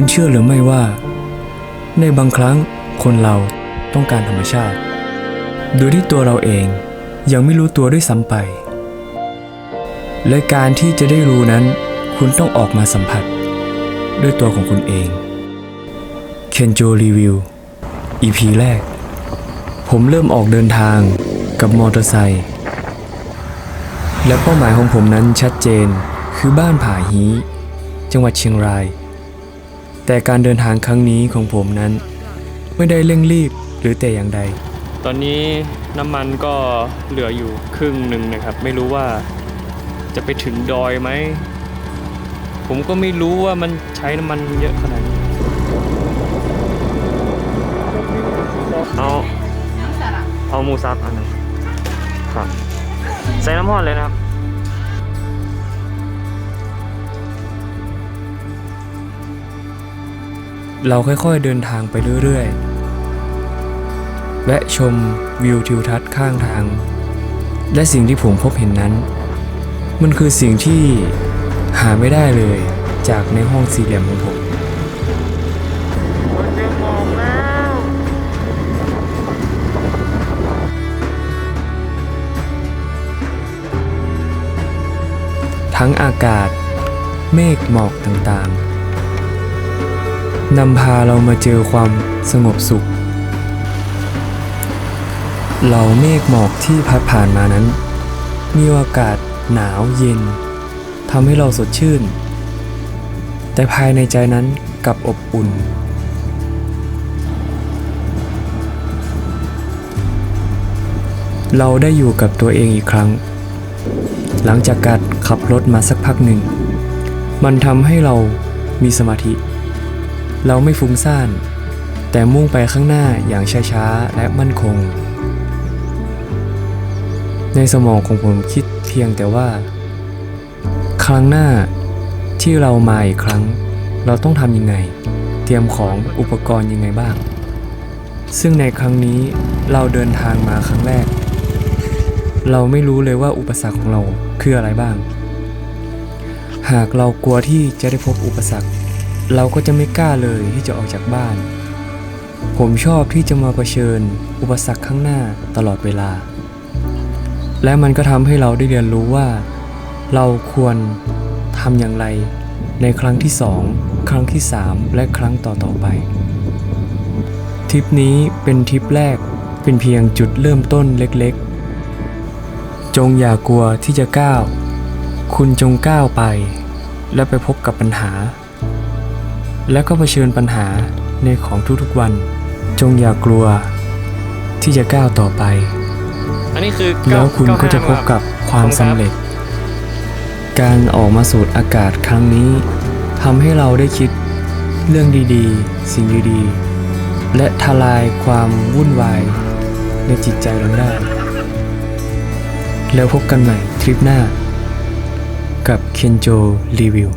คุณเชื่อหรือไม่ว่า ในบางครั้งคนเราต้องการธรรมชาติ โดยที่ตัวเราเองยังไม่รู้ตัวด้วยซ้ำไป และการที่จะได้รู้นั้น คุณต้องออกมาสัมผัส ด้วยตัวของคุณเองเคนโจรีวิว EP แรก ผมเริ่มออกเดินทางกับมอเตอร์ไซค์และเป้าหมายของผมนั้นชัดเจนคือบ้านผาฮีจังหวัดเชียงราย แต่การเดินทางครั้งนี้ของผมนั้น ไม่ได้เร่งรีบหรือแต่อย่างใด ตอนนี้น้ำมันก็เหลืออยู่ครึ่งหนึ่งนะครับ ไม่รู้ว่าจะไปถึงดอยไหม ผมก็ไม่รู้ว่ามันใช้น้ำมันเยอะขนาดนี้เอาเอาหมูซับอันหนึงครับใส่น้ำหอมเลยนะครับ เราค่อยๆเดินทางไปเรื่อยๆแวะชมวิวทิวทัศน์ข้างทาง และสิ่งที่ผมพบเห็นนั้น มันคือสิ่งที่หาไม่ได้เลยจากในห้องสี่เหลี่ยมของผมทั้งอากาศ เมฆหมอกต่างๆ นำพาเรามาเจอความสงบสุข เหล่าเมฆหมอกที่พัดผ่านมานั้น มีอากาศหนาวเย็นทำให้เราสดชื่น แต่ภายในใจนั้นกลับอบอุ่น เราได้อยู่กับตัวเองอีกครั้ง หลังจากการขับรถมาสักพักหนึ่ง มันทำให้เรามีสมาธิ เราไม่ฟุ้งซ่าน แต่มุ่งไปข้างหน้าอย่างช้าๆ และมั่นคง ในสมองของผมคิดเพียงแต่ว่า ครั้งหน้าที่เรามาอีกครั้ง เราต้องทำยังไง เตรียมของอุปกรณ์ยังไงบ้าง ซึ่งในครั้งนี้เราเดินทางมาครั้งแรก เราไม่รู้เลยว่าอุปสรรคของเราคืออะไรบ้าง หากเรากลัวที่จะได้พบอุปสรรค เราก็จะไม่กล้าเลยที่จะออกจากบ้าน ผมชอบที่จะมาเผชิญ อุปสรรคข้างหน้าตลอดเวลา และมันก็ทำให้เราได้เรียนรู้ว่า เราควรทำอย่างไร ในครั้งที่สองครั้งที่สามและครั้งต่อๆไป ทริปนี้เป็นทริปแรกเป็นเพียงจุดเริ่มต้นเล็กๆ จงอย่ากลัวที่จะก้าว คุณจงก้าวไป และไปพบกับปัญหา และก็เผชิญปัญหาในของทุกๆวัน จงอย่ากลัวที่จะก้าวต่อไป อันนี้คือแล้วคุณ95ก็จะพบกับความสำเร็จ การออกมาสูดอากาศครั้งนี้ทำให้เราได้คิดเรื่องดีๆ สิ่งดีๆ และทลายความวุ่นวายในจิตใจเราได้ แล้วพบกันใหม่ทริปหน้า กับเคนโจรีวิว